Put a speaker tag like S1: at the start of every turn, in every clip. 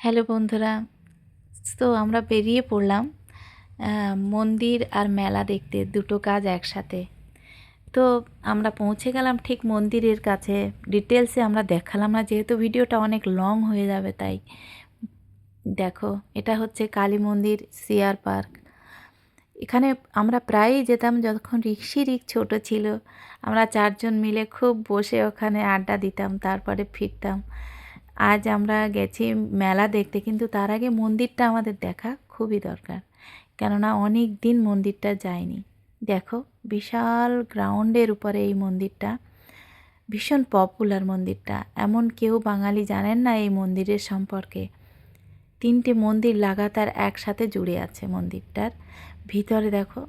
S1: Hello বন্ধুরা। তো আমরা বেরিয়ে পড়লাম মন্দির আর মেলা দেখতে, দুটো কাজ একসাথে। তো আমরা পৌঁছে গেলাম ঠিক মন্দিরের কাছে। ডিটেলসে আমরা দেখালাম না, যেহেতু ভিডিওটা অনেক লং হয়ে যাবে, তাই। দেখো, এটা হচ্ছে কালী মন্দির সিয়ার পার্ক এখানে আমরা প্রায়ই যেতাম যখন রিক্সি রিক ছোট ছিল। আমরা চারজন মিলে খুব বসে ওখানে আড্ডা দিতাম, তারপরে ফিরতাম। আজ আমরা গেছি মেলা দেখতে, কিন্তু তার আগে মন্দিরটা আমাদের দেখা খুবই দরকার। কেননা অনেক দিন মন্দিরটা যায়নি। দেখো, বিশাল গ্রাউন্ডের উপরে এই মন্দিরটা। ভীষণ পপুলার মন্দিরটা। এমন কেউ বাঙালি জানেন না এই মন্দিরের সম্পর্কে। তিনটে মন্দির লাগাতার একসাথে জুড়ে আছে মন্দিরটার। ভিতরে দেখো,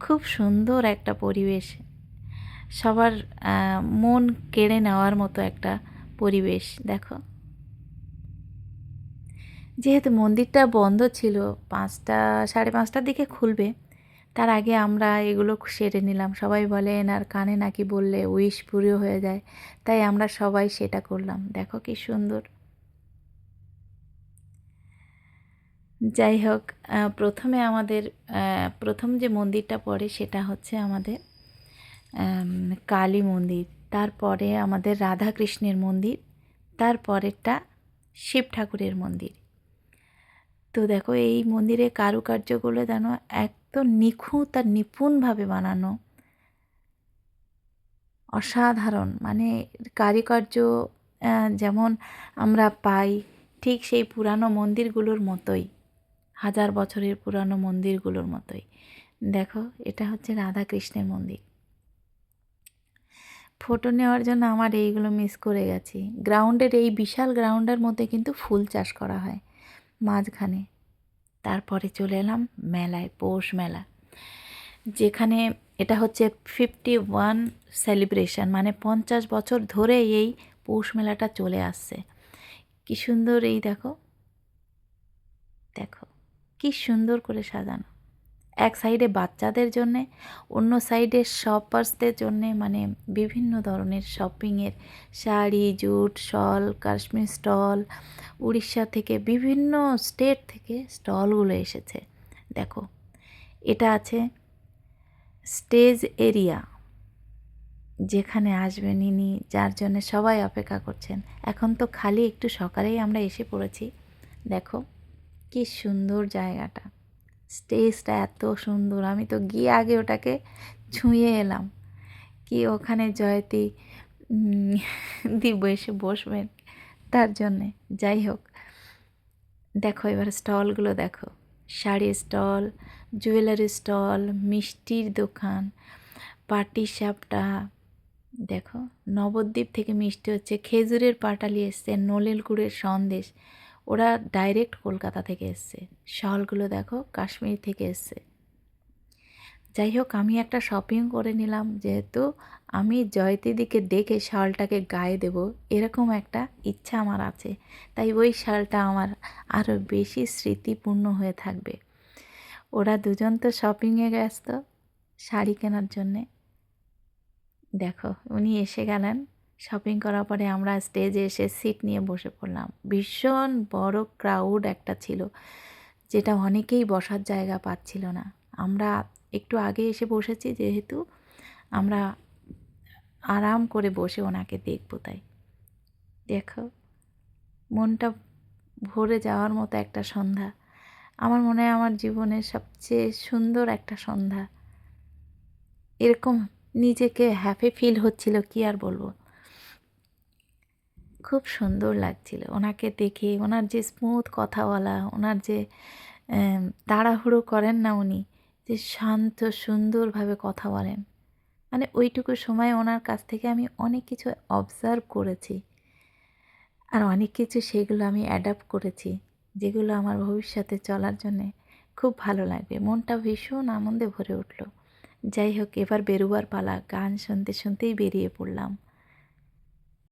S1: খুব সুন্দর একটা পরিবেশ। সবার মন কেড়ে নেওয়ার মতো একটা পরিবেশ দেখো। যেহেতু মন্দিরটা বন্ধ ছিল পাঁচটা সাড়ে পাঁচটার দিকে খুলবে তার আগে আমরা এগুলো সেরে নিলাম। সবাই বলে এনার কানে নাকি বললে উইশ পুরো হয়ে যায়। তাই আমরা সবাই সেটা করলাম। দেখো কি সুন্দর। যাই হোক প্রথমে আমাদের প্রথম যে মন্দিরটা পড়ে সেটা হচ্ছে আমাদের আম, কালী মন্দির, তারপরে আমাদের রাধা কৃষ্ণের মন্দির, তারপরেরটা শিব ঠাকুরের মন্দির। তো দেখো, এই মন্দিরের কারুকার্যগুলো যেন একদম নিখুঁত আর নিপুণভাবে বানানো। অসাধারণ মানে কারুকার্য যেমন আমরা পাই ঠিক সেই পুরানো মন্দিরগুলোর মতোই, হাজার বছরের পুরানো মন্দিরগুলোর মতোই। দেখো, এটা হচ্ছে রাধা কৃষ্ণের মন্দির। ফটো নেওয়ার জন্য আমার এইগুলো মিস করে গেছি। গ্রাউন্ডের এই বিশাল গ্রাউন্ডের মধ্যে কিন্তু ফুল চাষ করা হয়। মাঝখানে। তারপরে চলে এলাম মেলায়, পৌষ মেলা। যেখানে এটা হচ্ছে ফিফটি ওয়ান সেলিব্রেশন মানে পঞ্চাশ বছর ধরে এই পৌষ মেলাটা চলে আসছে। কি সুন্দর এই দেখো। দেখো, কি সুন্দর করে সাজানো। এক সাইডে বাচ্চাদের জন্যে, অন্য সাইডে শপার্সদের জন্যে মানে বিভিন্ন ধরনের শপিংয়ের sari jute shawl Kashmir stall Orissa থেকে বিভিন্ন স্টেট থেকে স্টলগুলো এসেছে। দেখো, এটা আছে স্টেজ এরিয়া যেখানে আসবেন ইনি, যার জন্য সবাই অপেক্ষা করছেন। এখন তো খালি একটু সকালেই আমরা এসে পড়েছি। দেখো, কি সুন্দর জায়গাটা। স্টেজটা এত সুন্দর। আমি তো গিয়ে আগে ওটাকে ছুঁয়ে এলাম। কি ওখানে জয়তী দিব এসে বসবেন তার জন্যে। যাই হোক, দেখো এবার স্টলগুলো দেখো। শাড়ির স্টল, জুয়েলারি স্টল, মিষ্টির দোকান, পাটি সাপটা, দেখো। নবদ্বীপ থেকে মিষ্টি হচ্ছে। খেজুরের পাটালি এসছে নলেল গুড়ের সন্দেশ। ওরা ডাইরেক্ট কলকাতা থেকে এসছে। শলগুলো দেখো, কাশ্মীর থেকে এসছে। যাই হোক, আমি একটা শপিং করে নিলাম, যেহেতু আমি জয়তিদিকে দেখে শালটাকে গায়ে দেব, এরকম একটা ইচ্ছা আমার আছে। তাই ওই শালটা আমার আরও বেশি স্মৃতিপূর্ণ হয়ে থাকবে। ওরা দুজন তো শপিংয়ে ব্যস্ত, শাড়ি কেনার জন্যে। দেখো, উনি এসে গেলেন। শপিং করার পরে আমরা স্টেজে এসে সিট নিয়ে বসে পড়লাম। ভীষণ বড় ক্রাউড একটা ছিল, যেটা অনেকেই বসার জায়গা পাচ্ছিল না। আমরা একটু আগে এসে বসেছি যেহেতু, আমরা আরাম করে বসে ওনাকে দেখব তাই। দেখো, মনটা ভরে যাওয়ার মতো একটা সন্ধ্যা। আমার মনে হয় আমার জীবনের সবচেয়ে সুন্দর একটা সন্ধ্যা। এরকম নিজেকে হ্যাপি ফিল হচ্ছিল, কি আর বলব? খুব সুন্দর লাগছিল। ওনাকে দেখে, ওনার যে স্মুথ কথা বলা ওনার যে তাড়াহুড়ো করেন না উনি, যে শান্ত, সুন্দরভাবে কথা বলেন। মানে ওইটুকু সময় ওনার কাছ থেকে আমি অনেক কিছু অবজার্ভ করেছি। আর অনেক কিছু সেগুলো আমি অ্যাডাপ্ট করেছি, যেগুলো আমার ভবিষ্যতে চলার জন্যে খুব ভালো লাগবে। মনটা ভীষণ আনন্দে ভরে উঠল। যাই হোক, এবার বেরোবার পালা, গান শুনতে শুনতেই বেরিয়ে পড়লাম।